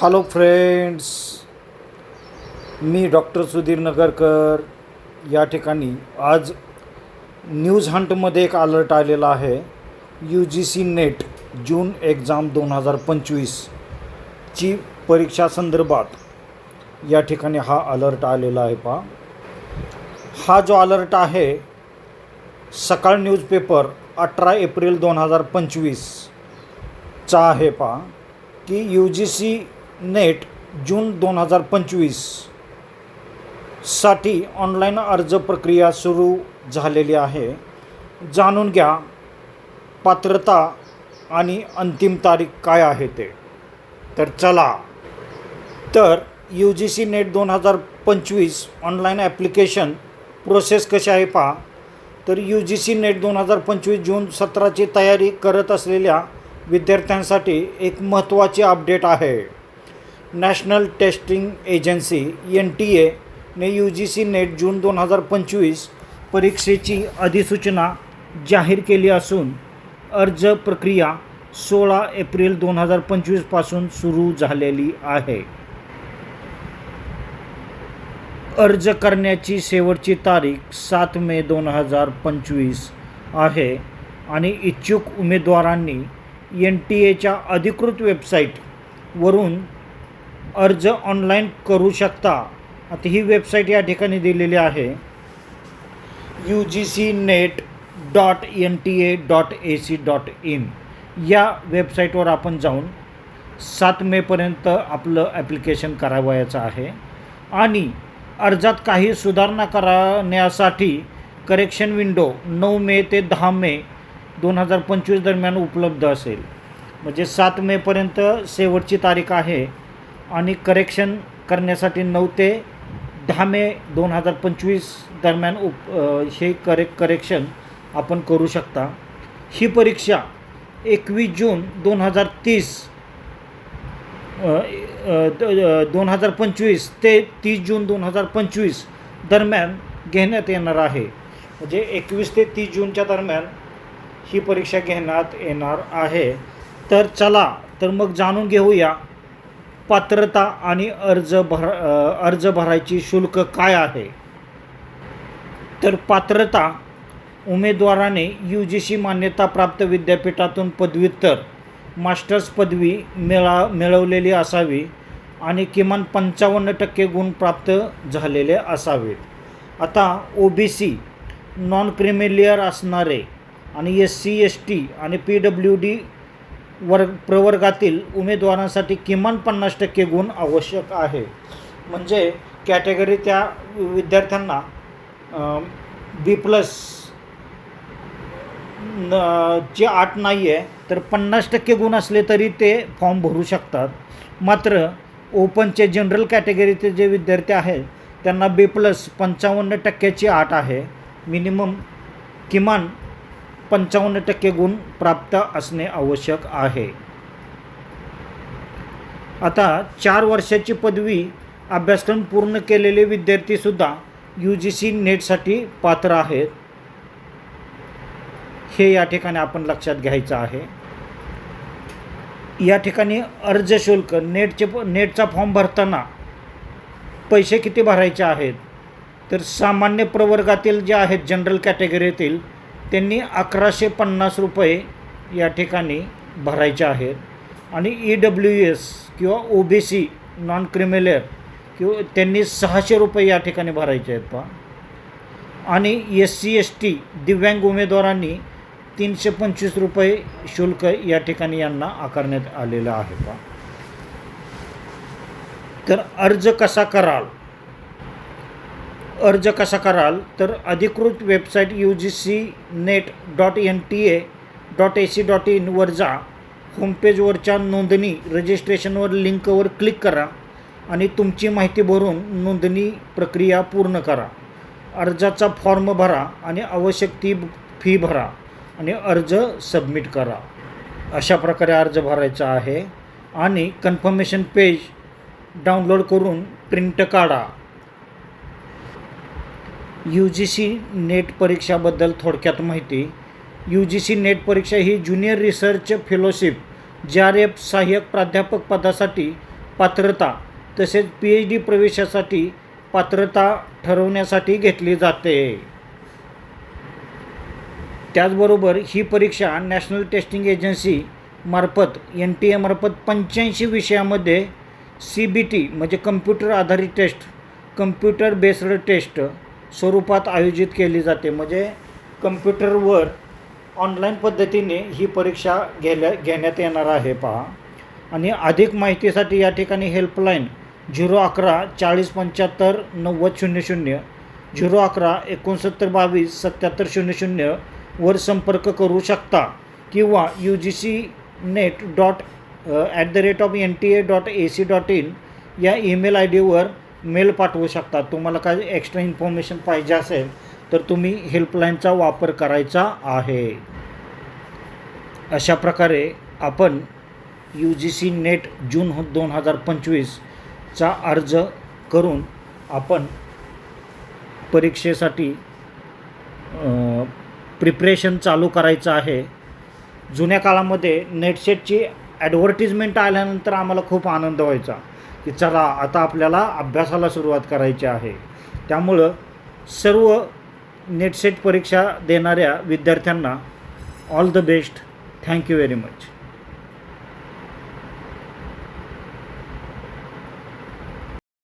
Hello friends मी doctor Sudhir Nagarkar. या ठिकाणी आज न्यूज हंटमध्ये एक अलर्ट आलेला आहे. U G C NET June exam दोन हजार पंचवीसची परीक्षा संदर्भात या ठिकाणी हा अलर्ट आलेला आहे पा हा जो अलर्ट आहे सकाळ न्यूजपेपर अठरा एप्रिल दोन हजार पंचवीसचा आहे पा की U G C NET June दोन हजार पंचवीससाठी ऑनलाईन अर्ज प्रक्रिया सुरू झालेली आहे. जाणून घ्या पात्रता आणि अंतिम तारीख काय आहे ते. तर चला. तर यू जी सी नेट दोन हजार पंचवीस ऑनलाईन ॲप्लिकेशन प्रोसेस कशी आहे पहा. तर यू जी सी नेट दोन हजार पंचवीस जून सतराची तयारी करत असलेल्या विद्यार्थ्यांसाठी एक महत्त्वाची अपडेट आहे. National Testing Agency N T एने U G C NET June दोन हजार पंचवीस परीक्षेची अधिसूचना जाहीर केली असून अर्ज प्रक्रिया सोळा एप्रिल दोन हजार पंचवीसपासून सुरू झालेली आहे. अर्ज करण्याची शेवटची तारीख सात मे दोन हजार पंचवीस आहे आणि इच्छुक उमेदवारांनी एन टी एच्या अधिकृत वेबसाईटवरून अर्ज ऑनलाईन करू शकता. आता ही वेबसाईट या ठिकाणी दिलेली आहे. U G C NET dot N T A dot A C dot in या वेबसाईटवर आपण जाऊन सात मेपर्यंत आपलं ॲप्लिकेशन करावयाचं आहे. आणि अर्जात काही सुधारणा करण्यासाठी करेक्शन विंडो नऊ मे ते दहा मे दोन हजार पंचवीस दरम्यान उपलब्ध असेल. म्हणजे सात मेपर्यंत शेवटची तारीख आहे. आणि करेक्शन करण्यासाठी नऊ ते दहा मे दोन हजार पंचवीस दरम्यान उप हे करे करेक्शन आपण करू शकता. ही परीक्षा एकवीस जून दोन हजार तीस दोन हजार पंचवीस ते तीस जून दोन हजार पंचवीस दरम्यान घेण्यात येणार आहे. म्हणजे एकवीस ते तीस जूनच्या दरम्यान ही परीक्षा घेण्यात येणार आहे. तर चला तर मग जाणून घेऊया पात्रता आणि अर्ज भर अर्ज भरायची शुल्क काय आहे? तर पात्रता उमेदवाराने यू जी सी मान्यताप्राप्त विद्यापीठातून पदव्युत्तर मास्टर्स पदवी मिळा मिळवलेली असावी आणि किमान पंचावन्न टक्के गुण प्राप्त झालेले असावेत आता O B C non creamy layer असणारे आणि एस सी एस टी आणि पी डब्ल्यू डी वर्ग प्रवर्गातील उमेदवारांसाठी किमान पन्नास टक्के गुण आवश्यक आहे. म्हणजे कॅटेगरी त्या विद्यार्थ्यांना बी प्लस न ची आठ नाही आहे तर पन्नास टक्के गुण असले तरी ते फॉर्म भरू शकतात. मात्र ओपनचे जनरल कॅटेगरीचे जे विद्यार्थी आहेत त्यांना बी प्लस पंचावन्न टक्क्याची आठ आहे. मिनिमम किमान पंचावन्न टक्के गुण प्राप्त असणे आवश्यक आहे. आता चार वर्षाची पदवी अभ्यासक्रम पूर्ण केलेले विद्यार्थीसुद्धा यू जी सी नेटसाठी पात्र आहेत. हे या ठिकाणी आपण लक्षात घ्यायचं आहे. या ठिकाणी अर्ज शुल्क नेटचे नेटचा फॉर्म भरताना पैसे किती भरायचे आहेत? तर सामान्य प्रवर्गातील जे आहेत जनरल कॅटेगरीतील त्यांनी अकराशे पन्नास रुपये या ठिकाणी भरायचे आहेत. आणि ई डब्ल्यू एस किंवा O B C non creamy layer किंवा त्यांनी सहाशे रुपये या ठिकाणी भरायचे आहेत पहा. आणि एस सी एस टी दिव्यांग उमेदवारांनी तीनशे पंचवीस रुपये शुल्क या ठिकाणी यांना आकारण्यात आलेलं आहे का तर अर्ज कसा कराल? अर्ज कसा कराल? तर अधिकृत website U G C NET dot N T A dot A C dot इनवर जा. होमपेजवरच्या नोंदणी रजिस्ट्रेशनवर लिंकवर क्लिक करा आणि तुमची माहिती भरून नोंदणी प्रक्रिया पूर्ण करा. अर्जाचा फॉर्म भरा आणि आवश्यक ती फी भरा आणि अर्ज सबमिट करा. अशा प्रकारे अर्ज भरायचा आहे. आणि कन्फर्मेशन पेज डाउनलोड करून प्रिंट काढा. यू जी सी नेट परीक्षाबद्दल थोडक्यात माहिती. यू जी सी नेट परीक्षा ही junior research fellowship J R F सहाय्यक प्राध्यापक पदासाठी पात्रता तसेच पी एच डी प्रवेशासाठी पात्रता ठरवण्यासाठी घेतली जाते. त्याचबरोबर ही परीक्षा नॅशनल टेस्टिंग एजन्सी मार्फत एन टी एमार्फत पंच्याऐंशी विषयामध्ये सी बी टी म्हणजे कम्प्युटर आधारित टेस्ट कम्प्युटर बेस्ड टेस्ट स्वरूपात आयोजित केली जाते. म्हणजे कम्प्युटरवर ऑनलाईन पद्धतीने ही परीक्षा घेल्या घेण्यात येणार आहे पहा. आणि अधिक माहितीसाठी या ठिकाणी हेल्पलाईन झिरो अकरा चाळीस पंच्याहत्तर नव्वद शून्य शून्य झिरो अकरा एकोणसत्तर बावीस सत्याहत्तर शून्य शून्य वर संपर्क करू शकता. किंवा U G C NET dot at the rate of N T A dot A C dot in या ईमेल आय डीवर मेल पाठवू शकता. तुम्हाला काय एक्स्ट्रा इन्फॉर्मेशन पाहिजे असेल तर तुम्ही हेल्पलाईनचा वापर करायचा आहे. अशा प्रकारे आपण U G C NET June दोन हजार पंचवीसचा अर्ज करून आपण परीक्षेसाठी प्रिपरेशन चालू करायचं आहे. जुन्या काळामध्ये नेटसेटची ॲडव्हर्टिजमेंट आल्यानंतर आम्हाला खूप आनंद व्हायचा. की चला आता आपल्याला अभ्यासाला सुरुवात करायची आहे. त्यामुळं सर्व नेटसेट परीक्षा देणाऱ्या विद्यार्थ्यांना all the best thank you very much